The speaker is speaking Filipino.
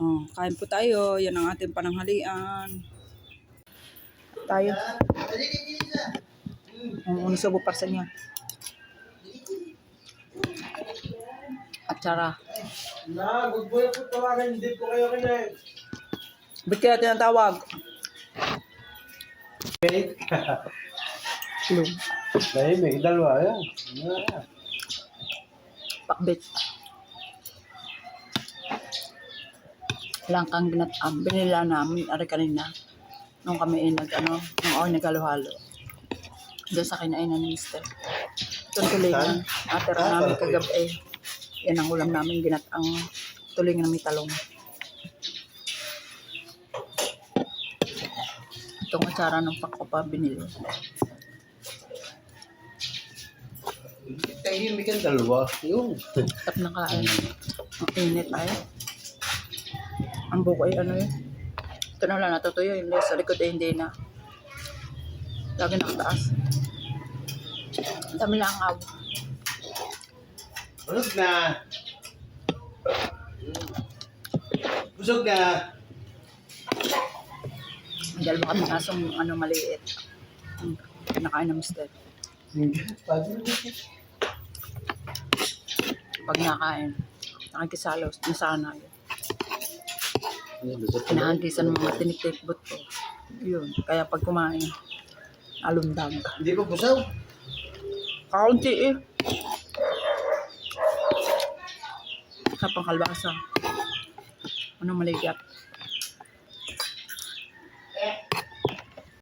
Oh, kain po tayo. Yan ang ating pananghalian. Tayo. Ang unisobo para sa niya. At sara. Na, good boy po tawagan. Hindi po kayo kinain. Ba't kaya tinatawag? Okay. Tulong. Dahil may dalawa yan. Yeah. Pakbit. Langkang binat um, binila namin ari kanina nung kami ay nag ano nung ako naghalo-halo. Diyan sa kinainan ni Mister. Tulingan. Atira namin kagabi eh. Yan ang ulam namin ginat ang tulingan ng talong. Itong atsara ng pako pa binili. Tahimik ang dalawa. Yung. Tap na kain. Ang init ay. Ang buko ay ano yun. Ito na lang natutuyo. Yung sa likod ay hindi na. Lagi nakataas. Ang dami lang ang aw. Busog na. Busog na. Ang dalawa kami asong ano maliit. Ang pinakain ng mister. Pag nakain, nakikisalos, nasana yun. Pinahantisan ng mga tinitikbot ko. Yun. Kaya pag kumain, alundag. Hindi ko busaw. Kaunti eh. Sa pangkalbasa. Ano maligat?